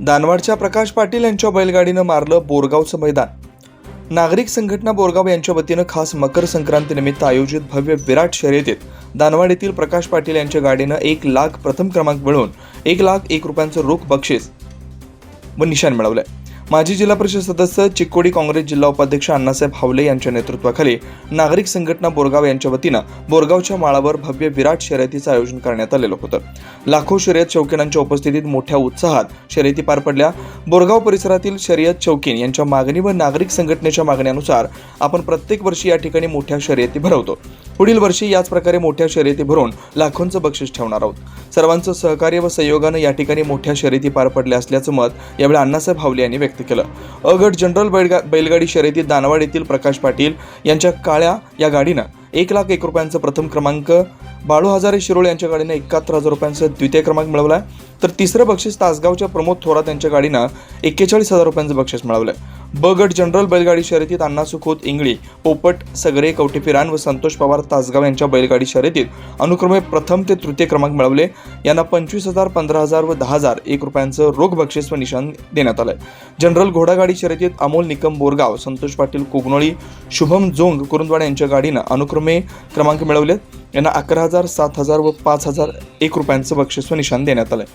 दानवाडच्या प्रकाश पाटील यांच्या बैलगाडीनं मारलं बोरगावचं मैदान. नागरिक संघटना बोरगाव यांच्या वतीनं खास मकर संक्रांतीनिमित्त आयोजित भव्य विराट शर्यतीत दानवाड येथील प्रकाश पाटील यांच्या गाडीनं एक लाख प्रथम क्रमांक मिळवून एक लाख एक रुपयांचं रोख बक्षीस व निशाण मिळवलंय. माजी जिल्हा परिषद सदस्य चिक्कोडी काँग्रेस जिल्हा उपाध्यक्ष अण्णासाहेब हावले यांच्या नेतृत्वाखाली नागरिक संघटना बोरगाव यांच्या वतीनं बोरगावच्या माळावर भव्य विराट शर्यतीचं आयोजन करण्यात आलेलं होतं. लाखो शर्यत शौकीनांच्या उपस्थितीत मोठ्या उत्साहात शर्यती पार पडल्या. बोरगाव परिसरातील शर्यत शौकीन यांच्या मागणी व नागरिक संघटनेच्या मागण्यानुसार आपण प्रत्येक वर्षी या ठिकाणी मोठ्या शर्यती भरवतो. पुढील वर्षी याच प्रकारे मोठ्या शर्यती भरून लाखोंचं बक्षीस ठेवणार आहोत. सर्वांचं सहकार्य व सहयोगानं या ठिकाणी मोठ्या शर्यती पार पडल्या असल्याचं मत यावेळी अण्णासाहेब हावले यांनी व्यक्त केलं. अगट जनरल बैलगा बैलगाडी शर्यतीत दानवाड येथील प्रकाश पाटील यांच्या काळ्या या गाडीनं एक लाख एक रुपयांचा प्रथम क्रमांक बाळू हजारे शिरोळ यांच्या गाडीनं एकाहत्तर हजार रुपयांचा द्वितीय क्रमांक मिळवलाय तर तिसरं बक्षीस तासगावच्या प्रमोद थोरात यांच्या गाडीनं एक्केचाळीस हजार रुपयांचं बक्षीस मिळवलंय ब गट जनरल बैलगाडी शर्यतीत अण्णा सुखोत इंगळी पोपट सगरे कवटेपिरान व संतोष पवार तासगाव यांच्या बैलगाडी शर्यतीत अनुक्रमे प्रथम ते तृतीय क्रमांक मिळवले. यांना पंचवीस हजार पंधरा हजार व दहा हजार एक रुपयांचं रोख बक्षीस व निशाण देण्यात आलंय. जनरल घोडागाडी शर्यतीत अमोल निकम बोरगाव संतोष पाटील कोगनोळी शुभम जोंग कुरुंदवाड यांच्या गाडीनं अनुक्रमे क्रमांक मिळवलेत. यांना अकरा हजार सात हजार व पाच हजार एक रुपयांचं बक्षीस व निशाण देण्यात आलंय.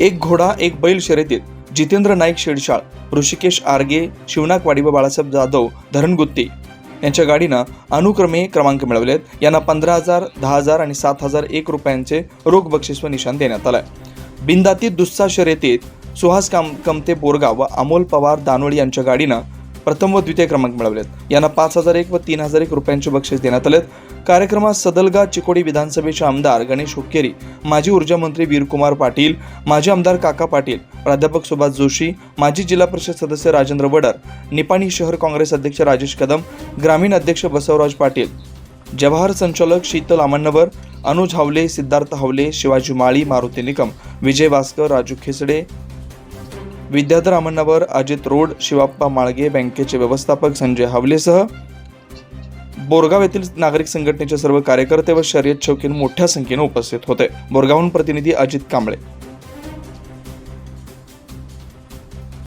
एक घोडा एक बैल शर्यतीत जितेंद्र नाईक शेडशाळ ऋषिकेश आर्गे शिवनाकवाडी व बाळासाहेब जाधव धरणगुत्ती यांच्या गाडीनं अनुक्रमे क्रमांक मिळवलेत. यांना पंधरा हजार दहा हजार आणि सात हजार एक रुपयांचे रोख बक्षीस व निशाण देण्यात आलंय. बिंदातीत दुस्सा शर्यतीत सुहास काम कमते बोरगाव व अमोल पवार दानोळी यांच्या गाडीनं प्रथम व द्वितीय क्रमांक मिळवलेत. यांना पाच हजार एक व तीन हजार एक रुपयांचे बक्षीस देण्यात आलेत. कार्यक्रमात सदलगा चिकोडी विधानसभेचे आमदार गणेश हुक्केरी माजी ऊर्जा मंत्री वीरकुमार पाटील माजी आमदार काका पाटील प्राध्यापक सुभाष जोशी माजी जिल्हा परिषद सदस्य राजेंद्र वडर निपाणी शहर काँग्रेस अध्यक्ष राजेश कदम ग्रामीण अध्यक्ष बसवराज पाटील. जवाहर संचालक शीतल आमण्णवर अनुज हावले सिद्धार्थ हावले शिवाजी माळी मारुती निकम विजय भास्कर राजू खिसडे विद्याधर आमण्णवर अजित रोड शिवाप्पा माळगे बँकेचे व्यवस्थापक संजय हावलेसह बोरगाव येथील नागरिक संघटनेचे सर्व कार्यकर्ते व शर्यत शौकीन मोठ्या संख्येने उपस्थित होते. बोरगावहून प्रतिनिधी अजित कांबळे.